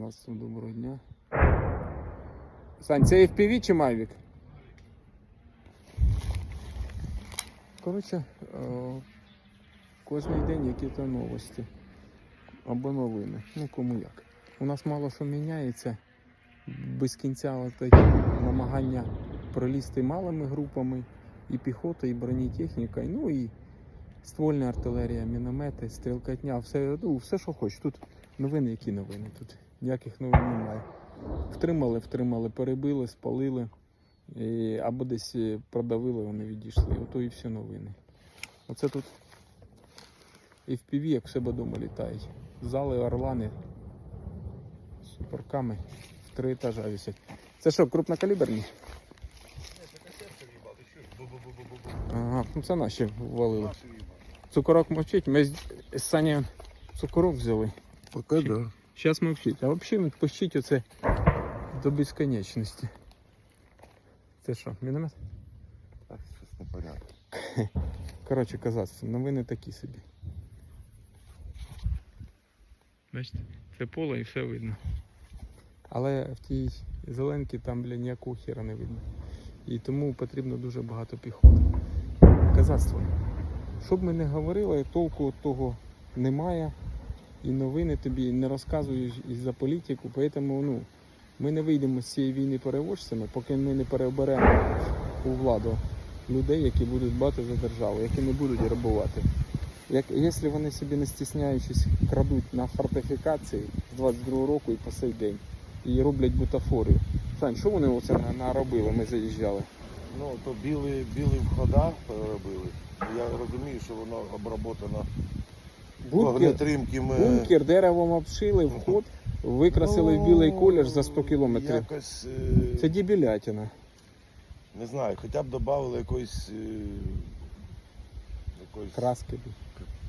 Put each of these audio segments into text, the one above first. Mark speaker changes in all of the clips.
Speaker 1: Вас доброго дня. Сань, це FPV чи Mavic? Коротше, е, кожен день які-то новості або новини. Ну кому як. У нас мало що міняється. Без кінця такі намагання пролізти малими групами, і піхота, і бронетехніка, ну і ствольна артилерія, міномети, стрілкатня, все, ну, все, що хочеш. Тут новини, які новини. Тут ніяких новин немає. Втримали, втримали, перебили, спалили. І, або десь е, продавили, вони відійшли. Ото і всі новини. Оце тут FPV, як в себе вдома літають. Зали, орлани, з суперками в три етажа висять. Це що, крупнокаліберні? Ага, ну це наші ввалили. Цукорок мовчить, ми з з цукорок взяли.
Speaker 2: Пока да.
Speaker 1: Зараз мовчить. А взагалі відпустіть оце до безконечності. Це що, міномет?
Speaker 2: Так, щось непонятно.
Speaker 1: Коротше, казацтво, новини такі собі. Бачите, це поле і все видно. Але в тій зеленці там бля, ніякого хіра не видно. І тому потрібно дуже багато піхоти. Казацтво. Що б ми не говорили, толку того немає. І новини тобі не розказують із-за політику. Тому ну, ми не вийдемо з цієї війни переможцями, поки ми не переберемо у владу людей, які будуть дбати за державу, які не будуть грабувати. Як, якщо вони собі не стісняючись крадуть на фортифікації з 22 року і по сей день і роблять бутафорію. Сань, що вони оце на- наробили? Ми заїжджали.
Speaker 2: Ну, то білі, білі входа переробили. Я розумію, що воно оброботано
Speaker 1: Бункер,
Speaker 2: вогнетримкими.
Speaker 1: бункер деревом обшили, вход, викрасили в білий колір за 100 кілометрів.
Speaker 2: Ну, Якось, е,
Speaker 1: Це дібілятина.
Speaker 2: не знаю, хоча б додали якоїсь, е, якоїсь
Speaker 1: Краски.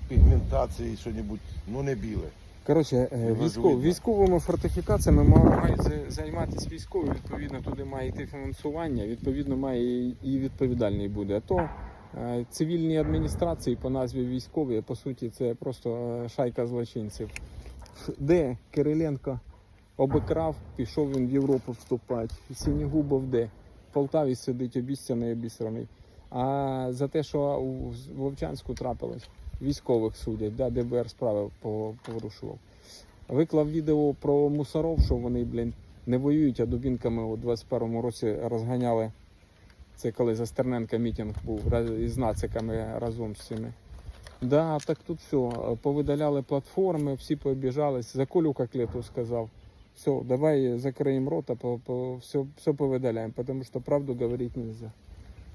Speaker 2: пігментації, що-небудь, ну не біле.
Speaker 1: Коротше, е, військов, військовими фортифікаціями ма- мають займатися військові, відповідно, туди має йти фінансування, відповідно, має і відповідальний буде. А то е, цивільні адміністрації по назві військові, по суті, це просто е, шайка злочинців. Де Кириленко обікрав, пішов він в Європу вступати. Сінігубов де? В Полтаві сидить обіцяний обісраний. А за те, що у Вовчанську трапилось, військових судять, да, ДБР справи порушував. Виклав відео про мусоров, що вони, блін, не воюють, а дубінками у 21-му році розганяли. Це коли за Стерненка мітинг був із нациками разом з цими. Да, так тут все. Повидаляли платформи, всі пообіжались. За Колю коклету сказав. Все, давай закриємо рота, по, по, все, все повидаляємо, тому що правду говорити не можна.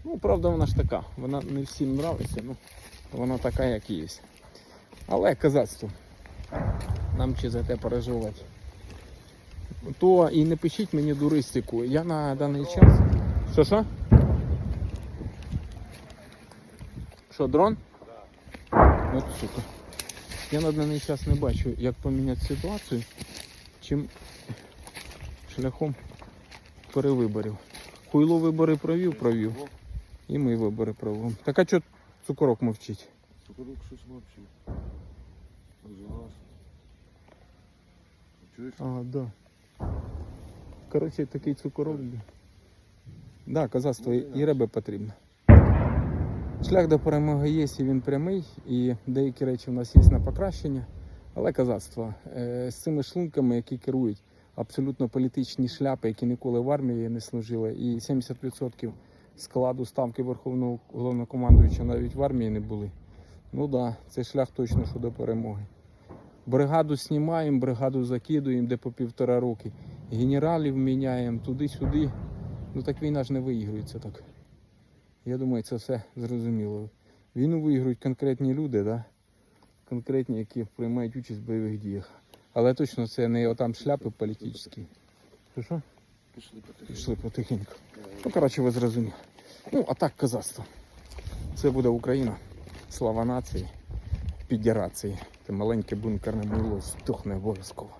Speaker 1: Ну, правда, вона ж така. Вона не всім нравиться, ну вона така, як є. Але казацтво. Нам чи за те переживати. То і не пишіть мені дуристику. Я на даний час. Що що? Що, дрон? От сука. Я на даний час не бачу, як поміняти ситуацію, чим шляхом перевиборів. Хуйло вибори провів, провів. І ми вибори проводимо. Так а чого цукорок мовчить?
Speaker 2: Сукорок щось мовчить. Чуєш?
Speaker 1: А, да. Коротше, такий цукорок. Да, казацтво і і риби потрібно. Шлях до перемоги є, і він прямий, і деякі речі в нас є на покращення. Але казацтво е, з цими шлунками, які керують абсолютно політичні шляпи, які ніколи в армії не служили, і 70% складу ставки Верховного головнокомандуюча навіть в армії не були. Ну так, да, це шлях точно що до перемоги. Бригаду знімаємо, бригаду закидуємо, де по півтора роки. Генералів міняємо туди-сюди. Ну так війна ж не виігрується так. Я думаю, це все зрозуміло. Війну виіграють конкретні люди, да? конкретні, які приймають участь в бойових діях. Але точно це не отам шляпи політичні. Що що?
Speaker 2: Пішли потихеньку.
Speaker 1: Пішли потихеньку. Ну, коротше, ви зрозуміли. Ну, а так казацтво. Це буде Україна. Слава нації, підірації. Це маленьке бункерне мило здохне обов'язково.